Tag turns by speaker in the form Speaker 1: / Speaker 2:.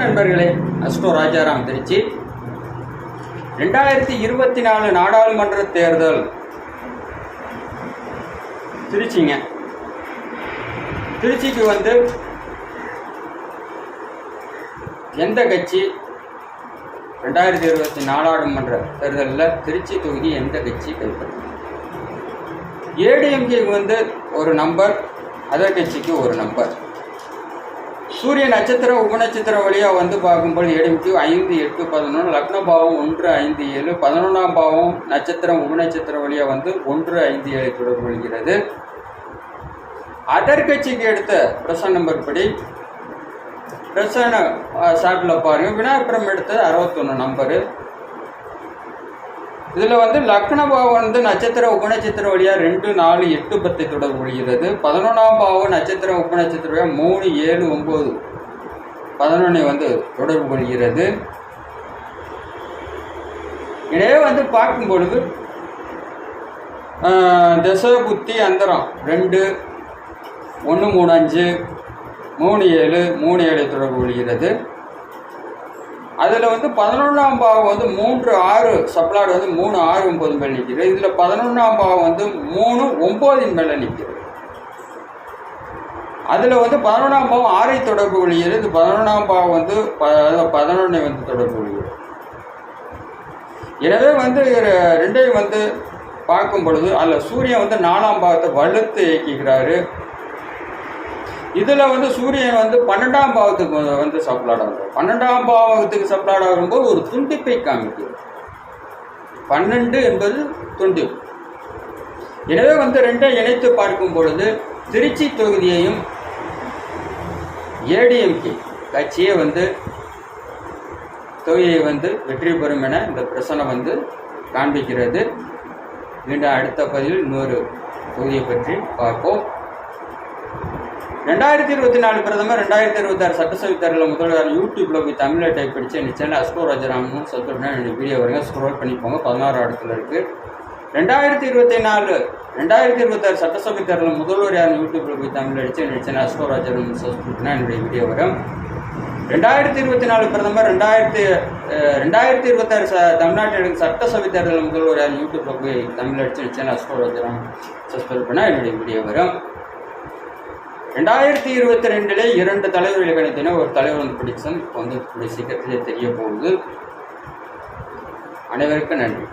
Speaker 1: நண்பர்களே அஸ்டோ ராஜாராம் திருச்சி. ரெண்டாயிரத்தி இருபத்தி நாலு நாடாளுமன்ற தேர்தல். திருச்சிங்க. திருச்சிக்கு வந்து எந்த கட்சி? ரெண்டாயிரத்தி இருபத்தி நாடாளுமன்ற தேர்தலில் திருச்சி தொகுதி எந்த கட்சி கைப்பற்றும் ஏடிஎம்கேக்கு வந்து ஒரு நம்பர் அதர் கட்சிக்கு ஒரு நம்பர். சூரிய நட்சத்திரம் உபநட்சத்திரம் வழியாக வந்து பார்க்கும்போது எடுத்து ஐந்து எட்டு பதினொன்று லக்ன பாவம் ஒன்று ஐந்து ஏழு பதினொன்றாம் பாவம் நட்சத்திரம் உபநட்சத்திரம் வழியாக வந்து ஒன்று ஐந்து ஏழு தொடர்பு கொள்கிறது. அதற்கட்சிக்கு எடுத்த பிரசன் நம்பர் படி பிரசன சாட்டில் பாருங்கள் விநாயகபுரம் எடுத்தது அறுபத்தொன்று நம்பரு. இதில் வந்து லக்ன பாவம் வந்து நட்சத்திர உபநட்சத்திர வழியாக ரெண்டு நாலு எட்டு பத்தை தொடர்பு பதினொன்றாம் பாவம் நட்சத்திர உபநட்சத்திர வழியாக மூணு ஏழு ஒம்பது பதினொன்று வந்து தொடர்பு கொள்கிறது. இதே வந்து பார்க்கும் பொழுது தசை புத்தி அந்தரம் ரெண்டு ஒன்று மூணு அஞ்சு மூணு ஏழு மூணு ஏழு தொடர்பு கொள்கிறது. அதில் வந்து பதினொன்றாம் பாவம் வந்து மூன்று ஆறு சப்ளாடு வந்து மூணு ஆறு ஒம்பது மேல் நிற்கிறது. இதில் பதினொன்றாம் பாவம் வந்து மூணு ஒம்போதின் மேலே நிற்கிறது. அதில் வந்து பதினொன்றாம் பாவம் ஆறை தொடர்பு கொள்கிறது இது பதினொன்றாம் பாவம் வந்து பதினொன்றை வந்து தொடர்பு கொள்கிறது எனவே வந்து ரெண்டையும் வந்து பார்க்கும் பொழுது அதில் சூரியன் வந்து நாலாம் பாவத்தை வலுத்து இயக்குகிறாரு. இதில் வந்து சூரியன் வந்து பன்னெண்டாம் பாவத்துக்கு வந்து- சப்ளாட் ஆகும் பன்னெண்டாம் பாவத்துக்கு சப்ளாட் ஆகும்போது ஒரு துண்டிப்பை காமிக்குது பன்னெண்டு என்பது துண்டிப்பு. எனவே வந்து ரெண்டை இணைத்து பார்க்கும் பொழுது திருச்சி தொகுதியையும் ஏடிஎம்கே கட்சியே வந்து தொகுதியை வந்து வெற்றி பெறும் என இந்த பிரச்சனை வந்து காண்பிக்கிறது. மீண்டும் அடுத்த பதிவில் இன்னொரு தொகுதியை பற்றி பார்ப்போம். ரெண்டாயிரத்தி இருபத்தி நாலு பிரதமர் ரெண்டாயிரத்தி இருபத்தாறு சட்டசபை தேர்தலில் முதல்வர் யூடியூப்ல போய் தமிழை டைப் படிச்சு இந்த சேனல் அஸ்கோ ராஜராமன் சத்துருனா என்னுடைய வீடியோ வருங்க. ஸ்க்ரோல் பண்ணி போங்க. பதினாறு இடத்துல இருக்கு. ரெண்டாயிரத்தி இருபத்தி நாலு ரெண்டாயிரத்தி இருபத்தாறு சட்டசபை தேர்தலில் முதல்வர் யார் யூடியூப்ல போய் தமிழ் அடிச்சு என்னுடைய சேனல் அஸ்கோ ராஜராமன் என்னுடைய வீடியோ வரும். ரெண்டாயிரத்தி இருபத்தி நாலு பிரதமர் ரெண்டாயிரத்தி ரெண்டாயிரத்தி இருபத்தாறு ச தமிழ்நாட்டில் சட்டசபை தேர்தலில் முதல்வர் யார் யூடியூப்ல போய் தமிழ் அடிச்சு என் சேனல் அஸ்கோ ராஜராமன் சப்ஸ்கிரைப் பண்ணால் என்னுடைய வீடியோ வரும். ரெண்டாயிரத்தி இருபத்தி ரெண்டுல இரண்டு தலைவர்கள் கணித்தின ஒரு தலைவர் வந்து பிடிச்சன் வந்து கூடிய சீக்கிரத்திலே தெரிய போகுது. அனைவருக்கும் நன்றி.